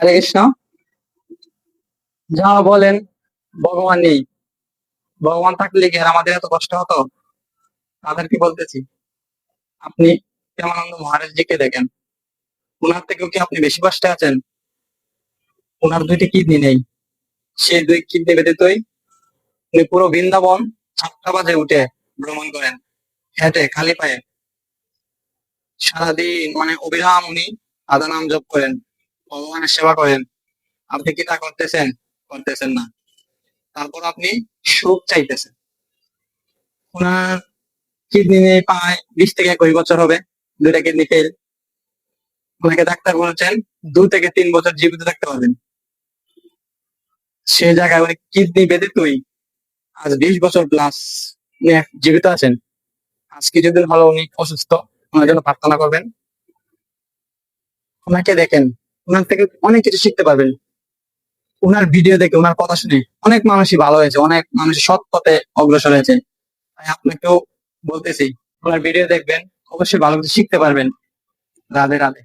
হরে কৃষ্ণ। যা বলেন, ভগবান নেই। ভগবান থাকলে কি আর আমাদের এত কষ্ট হতো? তাদেরকে বলতেছি, আপনি প্রেমানন্দ মহারাজ জিকে দেখেন। ওনার থেকেও কি আপনি বেশি কষ্টে আছেন? ওনার দুইটি কিডনি নেই। সেই দুই কিডনি ব্যতীতই উনি পুরো বৃন্দাবন সাতটা বাজে উঠে ভ্রমণ করেন। হেঁটে, খালি পায়ে। সারাদিন মানে অবিরাম উনি আদা নাম জপ করেন। ভগবানের সেবা করেন। আপনি কি তা করতেছেন? করতেছেন না। তারপর আপনি সুখ চাইতেছেন। ওনার কিডনি পায় বিশ থেকে একুশ বছর হবে, দুইটা কিডনি ফেল ওনাকে ডাক্তার বলেছেন, দু থেকে তিন বছর জীবিত থাকতে পারবেন। সে জায়গায় উনি কিডনি বেঁধে তুই আজ বিশ বছর প্লাস জীবিত আছেন। আজ কিছুদিন হলো উনি অসুস্থ, ওনার জন্য প্রার্থনা করবেন। ওনাকে দেখেন ওনার থেকে অনেক কিছু শিখতে পারবেন। ওনার ভিডিও দেখে, ওনার কথা শুনে অনেক মানুষই ভালো হয়েছে, অনেক মানুষ সৎ পথে অগ্রসর হয়েছে। তাই আপনাকেও বলতেছি, ওনার ভিডিও দেখবেন, অবশ্যই ভালো কিছু শিখতে পারবেন। রাধে রাধে।